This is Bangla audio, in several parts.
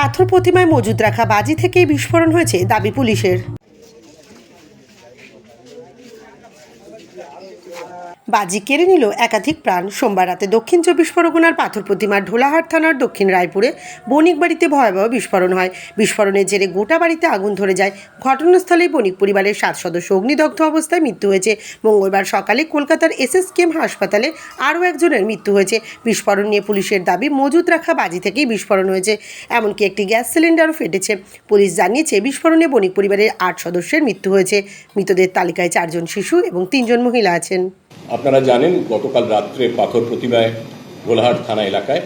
পাথর প্রতিমায় মজুদ রাখা বাজি থেকেই বিস্ফোরণ হয়েছে দাবি পুলিশের। বাজি কেড়ে নিল একাধিক প্রাণ। সোমবার রাতে দক্ষিণ চব্বিশ পরগনার পাথর প্রতিমার ঢোলাহাট থানার দক্ষিণ রায়পুরে বণিক বাড়িতে ভয়াবহ বিস্ফোরণ হয়। বিস্ফোরণের জেরে গোটা বাড়িতে আগুন ধরে যায়। ঘটনাস্থলে বণিক পরিবারের সাত সদস্য অগ্নিদগ্ধ অবস্থায় মৃত্যু হয়েছে। মঙ্গলবার সকালে কলকাতার এসএসকেএম হাসপাতালে আরও একজনের মৃত্যু হয়েছে। বিস্ফোরণ নিয়ে পুলিশের দাবি, মজুত রাখা বাজি থেকেই বিস্ফোরণ হয়েছে। এমনকি একটি গ্যাস সিলিন্ডারও ফেটেছে। পুলিশ জানিয়েছে, বিস্ফোরণে বণিক পরিবারের আট সদস্যের মৃত্যু হয়েছে। মৃতদের তালিকায় চারজন শিশু এবং তিনজন মহিলা আছেন। আপনারা জানেন, গতকাল রাত্রে পাথর প্রতিমায় গোলাহাট থানা এলাকায়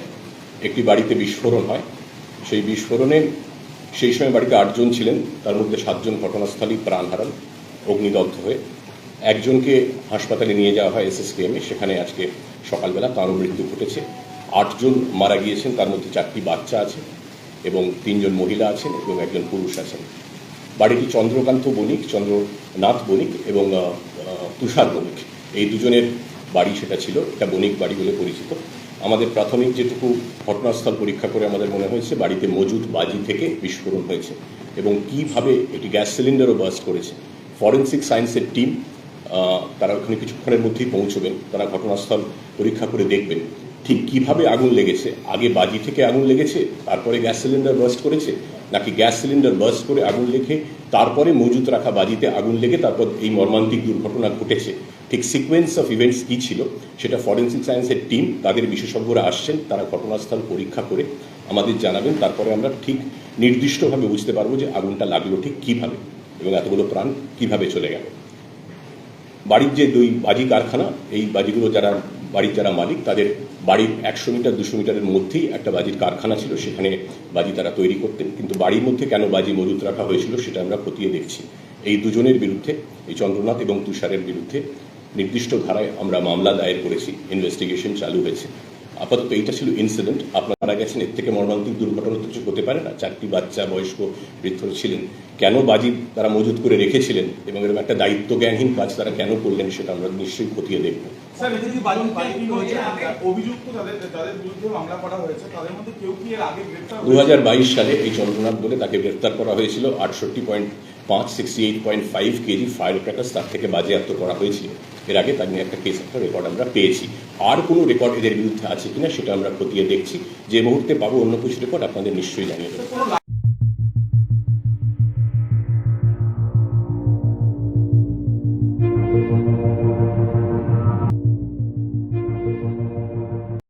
একটি বাড়িতে বিস্ফোরণ হয়। সেই বিস্ফোরণে সেই সময় বাড়িতে আটজন ছিলেন, তার মধ্যে সাতজন ঘটনাস্থলেই প্রাণ হারান, অগ্নিদগ্ধ হয়ে। একজনকে হাসপাতালে নিয়ে যাওয়া হয় এসএসকেএমে, সেখানে আজকে সকালবেলা তারও মৃত্যু ঘটেছে। আটজন মারা গিয়েছেন, তার মধ্যে চারটি বাচ্চা আছে এবং তিনজন মহিলা আছেন এবং একজন পুরুষ আছেন। বাড়িটি চন্দ্রকান্ত বণিক, চন্দ্রনাথ বণিক এবং তুষার বণিক। এই দুজনের বাড়ি সেটা ছিল, এটা বণিক বাড়ি বলে পরিচিত। আমাদের প্রাথমিক যেটুকু ঘটনাস্থল পরীক্ষা করে আমাদের মনে হয়েছে, বাড়িতে মজুদ বাজি থেকে বিস্ফোরণ হয়েছে এবং কীভাবে এটি গ্যাস সিলিন্ডারও বাস করেছে। ফরেন্সিক সায়েন্সের টিম তারা ওখানে কিছুক্ষণের মধ্যেই পৌঁছবেন, তারা ঘটনাস্থল পরীক্ষা করে দেখবেন। ঠিক কীভাবে আগুন লেগেছে? আগে বাজি থেকে আগুন লেগেছে, তারপরে গ্যাস সিলিন্ডার বার্স্ট করেছে, নাকি গ্যাস সিলিন্ডার বার্স্ট করে আগুন লেগে তারপরে মজুত রাখা বাজিতে আগুন লেগে তারপর এই মর্মান্তিক দুর্ঘটনা ঘটেছে? ঠিক সিকোয়েন্স অফ ইভেন্টস কী ছিল? সেটা ফরেন্সিক সায়েন্সের টিম তাদের বিশেষজ্ঞরা আসছেন, তারা ঘটনাস্থল পরীক্ষা করে আমাদের জানাবেন, তারপরে আমরা ঠিক নির্দিষ্টভাবে বুঝতে পারব যে আগুনটা লাগল ঠিক কীভাবে, এবং এতগুলো প্রাণ কীভাবে চলে গেল। বাড়ির যে দুই বাজি কারখানা, এই বাজিগুলো যারা বাড়ির যারা মালিক, তাদের বাড়ির একশো মিটার, দুশো মিটারের মধ্যেই একটা বাজির কারখানা ছিল, সেখানে বাজি তারা তৈরি করতেন। কিন্তু বাড়ির মধ্যে কেন বাজি মজুত রাখা হয়েছিল সেটা আমরা খতিয়ে দেখছি। এই দুজনের বিরুদ্ধে, এই চন্দ্রনাথ এবং তুষারের বিরুদ্ধে নির্দিষ্ট ধারায় আমরা মামলা দায়ের করেছি ইনভেস্টিগেশন চালু হয়েছে। আপাতত এইটা ছিল ইনসিডেন্ট আপনারা গেছেন, এর থেকে মর্মান্তিক দুর্ঘটনা তো কিছু হতে পারে না। চারটি বাচ্চা, বয়স্ক বৃদ্ধ ছিলেন। কেন বাজি তারা মজুত করে রেখেছিলেন এবং এরকম একটা দায়িত্ব জ্ঞানহীন কাজ তারা কেন করলেন সেটা আমরা নিশ্চয়ই খতিয়ে দেখব। স্যার এতে কি বাজন পাল্টি হয়েছে অভিযুক্ত যাদের যাদের বিরুদ্ধে মামলা করা হয়েছে তাদের মধ্যে কেউ কি এর আগে গ্রেফতার দুই হাজার বাইশ সালে এই চন্দ্রনাথ বলে তাকে গ্রেপ্তার করা হয়েছিল। আটষট্টি পয়েন্ট পাঁচ sixty eight point five KG fire crackers তার থেকে বাজেয়াপ্ত করা হয়েছিল। এর আগে তার নিয়ে একটা কেস একটা রেকর্ড আমরা পেয়েছি। আর কোনো রেকর্ড এদের বিরুদ্ধে আছে কিনা সেটা আমরা খতিয়ে দেখছি। যে মুহূর্তে পাবো অন্য কিছু রেকর্ড আপনাদের নিশ্চয়ই জানিয়ে দেবো।